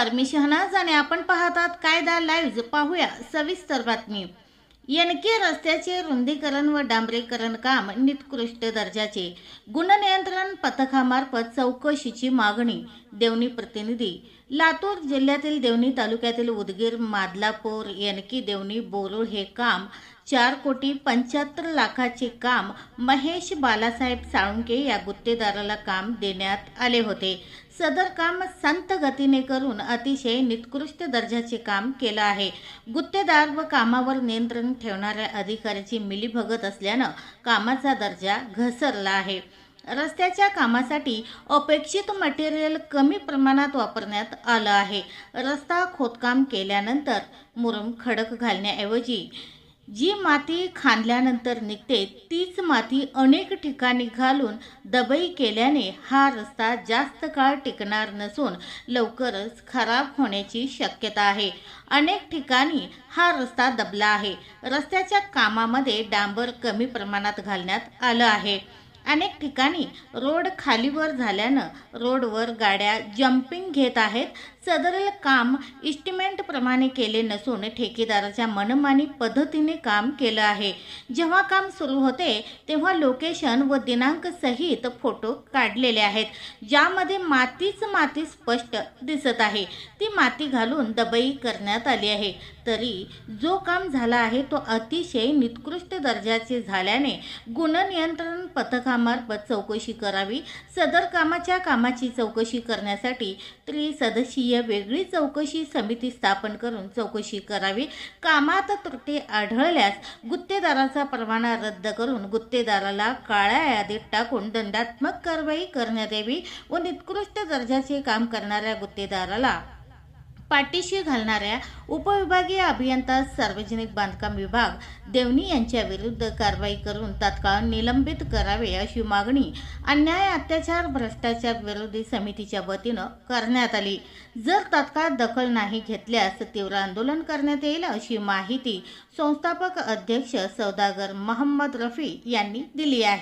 नमस्कार मी शहनाज आणि आपण पाहतात कायदा लाईव्ह पाहूया. सविस्तर बातमी. येनके रस्त्याचे रुंदीकरण व डांबरीकरण काम निकृष्ट दर्जाचे. गुणनियंत्रण पथकामार्फत चौकशीची मागणी देवणी प्रतिनिधी. लातूर जिल्ह्यातील देवणी तालुक्यातील उदगीर मादलापूर येनकी देवणी बोरुळ हे काम चार कोटी पंच्याहत्तर लाखाचे काम महेश बालासाहेब साळुंके या गुत्तेदाराला काम देण्यात आले होते. सदर काम संत गतीने करून अतिशय निकृष्ट दर्जाचे काम केलं आहे. गुत्तेदार व कामावर नियंत्रण ठेवणाऱ्या अधिकाऱ्याची मिलीभगत असल्यानं कामाचा दर्जा घसरला आहे. रस्त्याच्या कामासाठी अपेक्षित मटेरियल कमी प्रमाणात वापरण्यात आलं आहे. रस्ता खोदकाम केल्यानंतर मुरुम खडक घालण्याऐवजी जी माती खांदल्यानंतर निघते तीच माती अनेक ठिकाणी घालून दबई केल्याने हा रस्ता जास्त काळ टिकणार नसून लवकरच खराब होण्याची शक्यता आहे. अनेक ठिकाणी हा रस्ता दबला आहे. रस्त्याच्या कामामध्ये डांबर कमी प्रमाणात घालण्यात आलं आहे. अनेक ठिकाणी रोड खालीवर झाल्यानं रोडवर गाड्या जम्पिंग घेत आहेत. सदरील काम इस्टिमेंटप्रमाणे केले नसून ठेकेदाराच्या मनमानी पद्धतीने काम केलं आहे. जेव्हा काम सुरू होते तेव्हा लोकेशन व दिनांक सहित फोटो काढलेले आहेत. ज्यामध्ये मातीच माती स्पष्ट दिसत आहे. ती माती घालून दबई करण्यात आली आहे. तरी जो काम झाला आहे तो अतिशय निकृष्ट दर्जाचे झाल्याने गुणनियंत्रण पथकामार्फत चौकशी करावी. सदर कामाच्या कामाची चौकशी करण्यासाठी त्रिसदस्यीय वेगळी चौकशी समिती स्थापन करून चौकशी करावी. कामात त्रुटी आढळल्यास गुत्तेदाराचा परवाना रद्द करून गुत्तेदाराला काळ्या यादीत टाकून दंडात्मक कारवाई करण्यात यावी व निकृष्ट दर्जाचे काम करणाऱ्या गुत्तेदाराला पाठीशी घालणाऱ्या उपविभागीय अभियंता सार्वजनिक बांधकाम विभाग देवणी यांच्या विरुद्ध कारवाई करून तात्काळ निलंबित करावे अशी मागणी अन्याय अत्याचार भ्रष्टाचार विरोधी समितीच्या वतीनं करण्यात आली. जर तात्काळ दखल नाही घेतल्यास तीव्र आंदोलन करण्यात येईल अशी माहिती संस्थापक अध्यक्ष सौदागर मोहम्मद रफी यांनी दिली आहे.